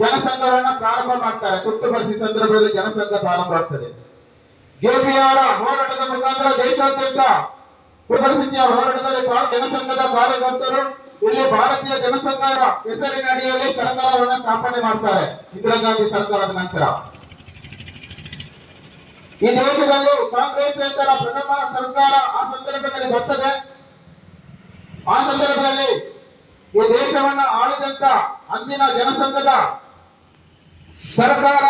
ಜನಸಂಘವನ್ನ ಪ್ರಾರಂಭ ಮಾಡ್ತಾರೆ. ತುರ್ತುಪರಿಸಿ ಸಂದರ್ಭದಲ್ಲಿ ಜನಸಂಘ ಪ್ರಾರಂಭ ಆಗ್ತದೆ. ಜೆಪಿ ಹೋರಾಟದ ಮುಖಾಂತರ ದೇಶಾದ್ಯಂತ ಪರಿಸ್ಥಿತಿಯ ಹೋರಾಟದಲ್ಲಿ ಜನಸಂಘದ ಕಾರ್ಯಕರ್ತರು, ಇಲ್ಲಿ ಭಾರತೀಯ ಜನಸಂಘದ ಹೆಸರಿನ ಅಡಿಯಲ್ಲಿ ಸರ್ಕಾರವನ್ನ ಸ್ಥಾಪನೆ ಮಾಡ್ತಾರೆ. ಇಂದಿರಾ ಗಾಂಧಿ ಸರ್ಕಾರದ ನಂತರ. ಈ ದೇಶದಲ್ಲಿ ಕಾಂಗ್ರೆಸ್ ನೇತರ ಪ್ರಥಮ ಸರ್ಕಾರ ಆ ಸಂದರ್ಭದಲ್ಲಿ ಬರ್ತದೆ. ಆ ಸಂದರ್ಭದಲ್ಲಿ ಈ ದೇಶವನ್ನ ಆಳಿದಂತ ಅಂದಿನ ಜನಸಂಘದ ಸರ್ಕಾರ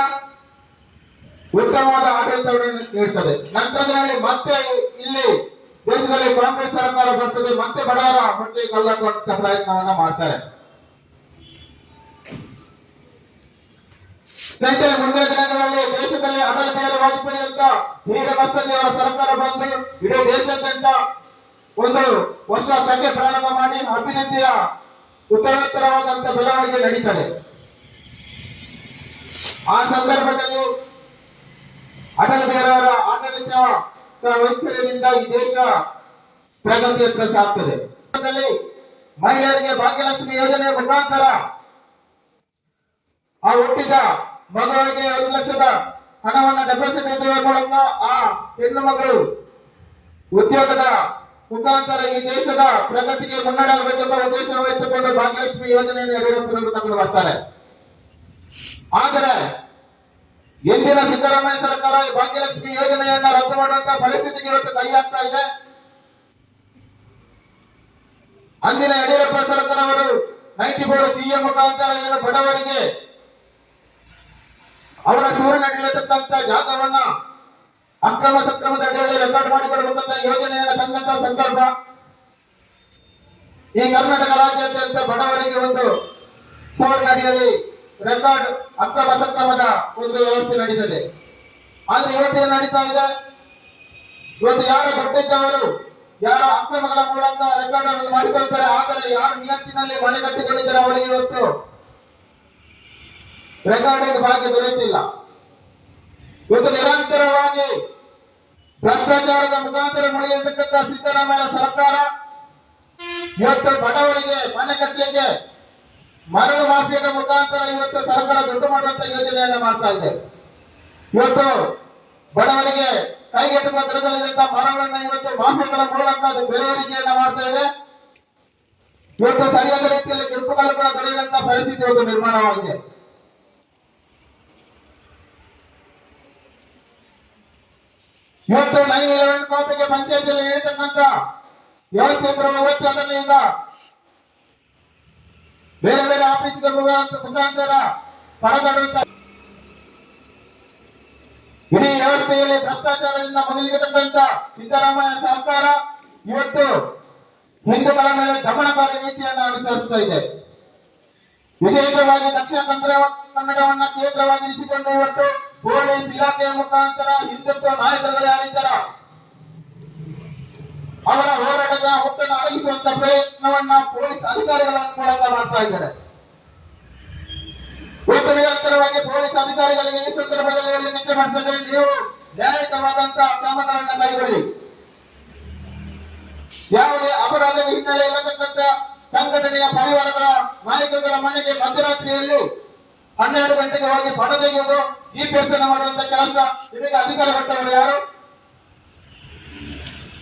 ಉತ್ತಮವಾದ ಆಡಳಿತವನ್ನು ನೀಡುತ್ತದೆ. ನಂತರದಲ್ಲಿ ಮತ್ತೆ ಇಲ್ಲಿ ದೇಶದಲ್ಲಿ ಕಾಂಗ್ರೆಸ್ ಸರ್ಕಾರ ಬರ್ತದೆ, ಮತ್ತೆ ಬಡವರ ಹೊಟ್ಟೆ ಕಲ್ಲಕ್ಕುವಂತ ಪ್ರಯತ್ನವನ್ನ ಮಾಡ್ತಾರೆ. ಸ್ನೇಹಿತರೆ, ಮುಂದಿನ ದಿನಗಳಲ್ಲಿ ದೇಶದಲ್ಲಿ ಅಟಲ್ ಬಿಹಾರಿ ವಾಜಪೇಯಿ ಅಂತ ಮಸ್ಸದಿ ಅವರ ಸರ್ಕಾರ ಬಂದು ಇಡೀ ದೇಶಾದ್ಯಂತ ಒಂದು ವರ್ಷ ಸಂಖ್ಯೆ ಪ್ರಾರಂಭ ಮಾಡಿ ಅಭಿವೃದ್ಧಿಯ ಉತ್ತರೋತ್ತರವಾದಂತ ಬೆಳವಣಿಗೆ ನಡೀತದೆ. ಆ ಸಂದರ್ಭದಲ್ಲಿ ಅಟಲ್ ಬೇರವರ ಆಡಳಿತ ವೈಖರಿಯಿಂದ ಈ ದೇಶ ಪ್ರಗತಿಯತ್ತ ಸಾಗ್ತದೆ. ಮಹಿಳೆಯರಿಗೆ ಭಾಗ್ಯಲಕ್ಷ್ಮಿ ಯೋಜನೆ ಮುಖಾಂತರ ಆ ಹುಟ್ಟಿದ ಮಗುವಿಗೆ ಒಂದು ಲಕ್ಷದ ಹಣವನ್ನು ಡೆಪಾಸಿಟ್ ಇಡುವ ಮೂಲಕ ಆ ಹೆಣ್ಣು ಮಗಳು ಉದ್ಯೋಗದ ಮುಖಾಂತರ ಈ ದೇಶದ ಪ್ರಗತಿಗೆ ಮುನ್ನಡೆಯಬೇಕೆಂಬ ಉದ್ದೇಶವನ್ನು ಇಟ್ಟುಕೊಂಡು ಭಾಗ್ಯಲಕ್ಷ್ಮಿ ಯೋಜನೆಯನ್ನು ಯಡಿಯೂರಪ್ಪನವರು ತಗೊಂಡು ಬರ್ತಾರೆ. ಆದರೆ ಎಂದಿನ ಸಿದ್ದರಾಮಯ್ಯ ಸರ್ಕಾರ ಈ ಭಾಗ್ಯಲಕ್ಷ್ಮಿ ಯೋಜನೆಯನ್ನ ರದ್ದು ಮಾಡುವಂತ ಪರಿಸ್ಥಿತಿಗೆ ಇವತ್ತು ಕೈ ಹಾಕ್ತಾ ಇದೆ. ಅಂದಿನ ಯಡಿಯೂರಪ್ಪ ಸರ್ಕಾರ ಅವರು ನೈಂಟಿ ಫೋರ್ ಸಿಎಂ ಮುಖಾಂತರ ಏನು ಬಡವರಿಗೆ ಅವರ ಸೂರಿನಲ್ಲಿರತಕ್ಕಂತ ಜಾಗವನ್ನ ಅಕ್ರಮ ಸಕ್ರಮದ ಅಡಿಯಲ್ಲಿ ರೆಕಾರ್ಡ್ ಮಾಡಿಕೊಡುವಂತ ಯೋಜನೆಯನ್ನ ತಂದಂತ ಸಂದರ್ಭ, ಈ ಕರ್ನಾಟಕ ರಾಜ್ಯಾದ್ಯಂತ ಬಡವರಿಗೆ ಒಂದು ಸೂರಿನಡಿಯಲ್ಲಿ ರೆಕಾರ್ಡ್ ಅಕ್ರಮ ಸಕ್ರಮದ ಒಂದು ವ್ಯವಸ್ಥೆ ನಡೀತದೆ. ಆದ್ರೆ ಇವತ್ತೇನು ನಡೀತಾ ಇದೆ? ಇವತ್ತು ಯಾರು ಕೊಟ್ಟಿದ್ದವರು ಯಾರು ಅಕ್ರಮಗಳ ಮೂಲಕ ರೆಕಾರ್ಡ್ ಅನ್ನು ಮಾಡಿಕೊಳ್ತಾರೆ. ಆದರೆ ಯಾರು ನಿಯತ್ತಿನಲ್ಲಿ ಮನೆ ಕಟ್ಟಿಕೊಂಡಿದ್ದಾರೆ ಅವರಿಗೆ ಇವತ್ತು? ರೆಕಾರ್ಡಿಂಗ್ ಭಾಗ್ಯ ದೊರೆಯುತ್ತಿಲ್ಲ. ಇವತ್ತು ನಿರಂತರವಾಗಿ ಭ್ರಷ್ಟಾಚಾರದ ಮುಖಾಂತರ ಮುಳಿಯತಕ್ಕಂಥ ಸಿದ್ದರಾಮಯ್ಯ ಸರ್ಕಾರ ಇವತ್ತು ಬಡವರಿಗೆ ಮನೆ ಕಟ್ಟಲಿಕ್ಕೆ ಮರಳು ಮಾಫಿಯಾದ ಮುಖಾಂತರ ಇವತ್ತು ಸರ್ಕಾರ ದುಡ್ಡು ಮಾಡುವಂತ ಯೋಜನೆಯನ್ನ ಮಾಡ್ತಾ ಇದೆ. ಇವತ್ತು ಬಡವರಿಗೆ ಕೈಗೆಟುಕುವ ದರದಲ್ಲಿದ್ದಂತ ಮರಗಳನ್ನ ಇವತ್ತು ಮಾಫಿಯಾಗಳ ಮೂಲಕ ಅದು ಬೆಳವಣಿಗೆಯನ್ನ ಮಾಡ್ತಾ ಇದೆ. ಇವತ್ತು ಸರಿಯಾದ ರೀತಿಯಲ್ಲಿ ಕೆಂಪು ಕೂಡ ದೊರೆಯದಂತ ಪರಿಸ್ಥಿತಿ ಒಂದು ನಿರ್ಮಾಣವಾಗಿದೆ. ಇವತ್ತು ನೈನ್ ಇಲೆವೆನ್ ಖಾತೆಗೆ ಪಂಚಾಯತಿಯಲ್ಲಿ ನೀಡತಕ್ಕಂತ ವ್ಯವಸ್ಥೆ ಅದನ್ನು ಈಗ ಬೇರೆ ಬೇರೆ ಆಫೀಸ್ ಮುಖಾಂತರ ಇಡೀ ವ್ಯವಸ್ಥೆಯಲ್ಲಿ ಭ್ರಷ್ಟಾಚಾರದಿಂದ ಮುಗಿಲಿರತಕ್ಕಂತ ಸಿದ್ದರಾಮಯ್ಯ ಸರ್ಕಾರ ಇವತ್ತು ಹಿಂದೂಗಳ ಮೇಲೆ ದಮನಕಾರಿ ನೀತಿಯನ್ನು ಅನುಸರಿಸ್ತಾ ಇದೆ. ವಿಶೇಷವಾಗಿ ದಕ್ಷಿಣ ಕನ್ನಡ ಕನ್ನಡವನ್ನ ಕೇಂದ್ರವಾಗಿರಿಸಿಕೊಂಡು ಇವತ್ತು ಪೊಲೀಸ್ ಇಲಾಖೆಯ ಮುಖಾಂತರ ಹಿಂದುತ್ವ ನಾಯಕರುಗಳು ಯಾರಿದ್ದಾರ? ಅವರ ಹೋರಾಟದ ಹುಟ್ಟನ್ನು ಅಡಗಿಸುವಂತ ಪ್ರಯತ್ನವನ್ನ ಪೊಲೀಸ್ ಅಧಿಕಾರಿಗಳ ಮೂಲಕ ಮಾಡ್ತಾ ಇದ್ದಾರೆ. ಮತ್ತು ನಿರಂತರವಾಗಿ ಪೊಲೀಸ್ ಅಧಿಕಾರಿಗಳಿಗೆ ಈ ಸಂದರ್ಭದಲ್ಲಿ ನಿದ್ದೆ ನಿತ್ಯ ಮಾಡ್ತದೆ ನೀವು ನ್ಯಾಯಯುತವಾದಂತಹ ಕ್ರಮಗಳನ್ನ ಕೈಗೊಳ್ಳಿ. ಯಾವುದೇ ಅಪರಾಧ ಹಿನ್ನೆಲೆ ಇಲ್ಲತಕ್ಕಂತ ಸಂಘಟನೆಯ ಪರಿವಾರಗಳ ನಾಯಕರುಗಳ ಮನೆಗೆ ಮಧ್ಯರಾತ್ರಿಯಲ್ಲಿ ಹನ್ನೆರಡು ಗಂಟೆಗೆ ಹೋಗಿ ಪಣ ತೆಗೆಯುವುದು ಈ ಅನ್ನು ಮಾಡುವಂತ ಕೆಲಸ. ನಿಮಗೆ ಅಧಿಕಾರ ಕೊಟ್ಟವರು ಯಾರು?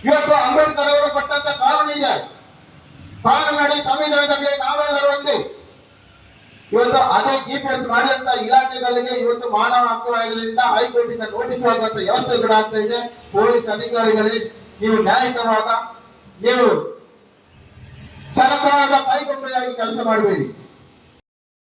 ಇವತ್ತು ಅಂಬೇಡ್ಕರ್ ಅವರು ಕೊಟ್ಟಂತ ಕಾನೂನು ಇದೆ. ಕಾನೂನಡಿ ಸಂವಿಧಾನದಲ್ಲಿ ನಾವೆಲ್ಲರೂ ಒಂದೇ. ಇವತ್ತು ಅದೇ ಜಿಪಿಎಸ್ ಮಾಡಿದಂತ ಇಲಾಖೆಗಳಿಗೆ ಇವತ್ತು ಮಾನವ ಹಕ್ಕುಗಳಿಂದ ಹೈಕೋರ್ಟಿಂದ ನೋಟಿಸ್ ಆಗುವಂತ ವ್ಯವಸ್ಥೆ ಕೂಡ ಆಗ್ತಾ ಇದೆ. ಪೊಲೀಸ್ ಅಧಿಕಾರಿಗಳಿಗೆ ನೀವು ನ್ಯಾಯಯುತವಾದ, ನೀವು ಸರ್ಕಾರದ ಕೈಗೊಂಬೆಯಾಗಿ ಕೆಲಸ ಮಾಡಬೇಡಿ.